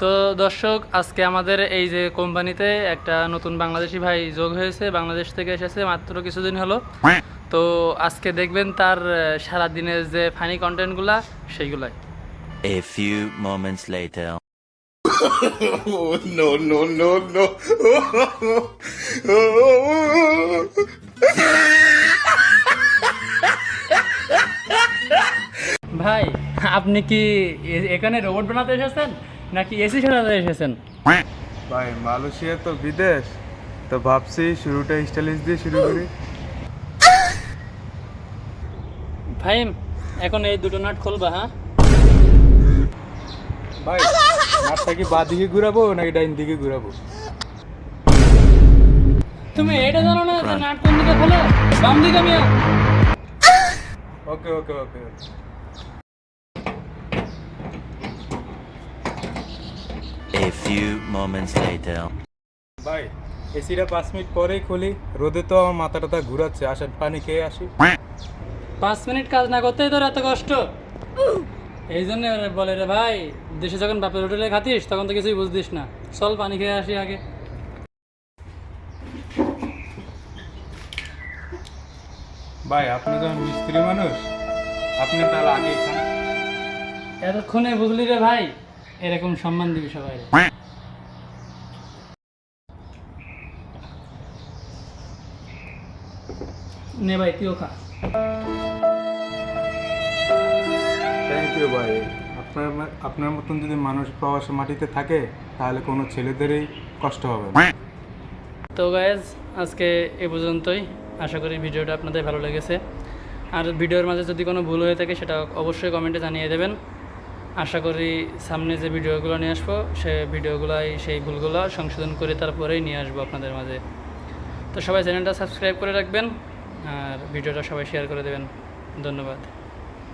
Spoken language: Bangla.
তো দর্শক আজকে আমাদের এই যে কোম্পানিতে একটা নতুন বাংলাদেশি ভাই যোগ হয়েছে বাংলাদেশ থেকে এসেছে মাত্র কিছুদিন হলো তো আজকে দেখবেন তার আহ, সারাদিনের যে ফানি কন্টেন্টগুলা সেইগুলাই A few moments later. Oh, no, no, no, no. ভাই আপনি কি এখানে রোবট বানাতে এসেছেন নাকি এসি সাজাতে এসেছেন? ভাই মালয়েশিয়া তো বিদেশ। তো ভাবছি শুরুটা স্টাইলিশ দিয়ে শুরু করি। ফাইম এখন এই দুটো নাট খুলবা হ্যাঁ? ভাই নাটটা কি বা দিকে ঘুরাবো নাকি ডাইন দিকে ঘুরাবো? তুমি এটা জানো না যে নাট কোন দিকে খোলে? বাম দিকে মিয়া। ওকে ওকে ওকে। A few moments later. ভাই এসিটা পাঁচ মিনিট পরেই খুলি। রোদে তো আমার মাথা টাথা ঘুরাচ্ছে। আসেন পানি খেয়ে আসি। পাঁচ মিনিট কাজ না করতেই তোর এত কষ্ট। এই জন্য বলে রে ভাই দেশে যখন বাপের হোটেলে খাতিস তখন তো কিছুই বুঝতিস না। চল পানি খেয়ে আসি আগে। ভাই আপনি তো মিস্ত্রি মানুষ। আপনি তাহলে খান এতক্ষণে বুঝলি রে ভাই এরকম সম্মান দিবি সবাই নে ভাই তুইও খা। থ্যাংক ইউ ভাই। আপনার আপনার মতন যদি মানুষ প্রবাসী মাটিতে থাকে তাহলে কোনো ছেলেদেরই কষ্ট হবে না। তো গায়েজ আজকে এ পর্যন্তই। আশা করি ভিডিওটা আপনাদের ভালো লেগেছে। আর ভিডিওর মাঝে যদি কোনো ভুল হয়ে থাকে সেটা অবশ্যই কমেন্টে জানিয়ে দেবেন। আশা করি সামনে যে ভিডিওগুলো নিয়ে আসব, সে ভিডিওগুলাই, সেই ভুলগুলো সংশোধন করে তারপরেই নিয়ে আসব আপনাদের মাঝে। তো সবাই চ্যানেলটা সাবস্ক্রাইব করে রাখবেন, আর ভিডিওটা সবাই শেয়ার করে দেবেন। ধন্যবাদ।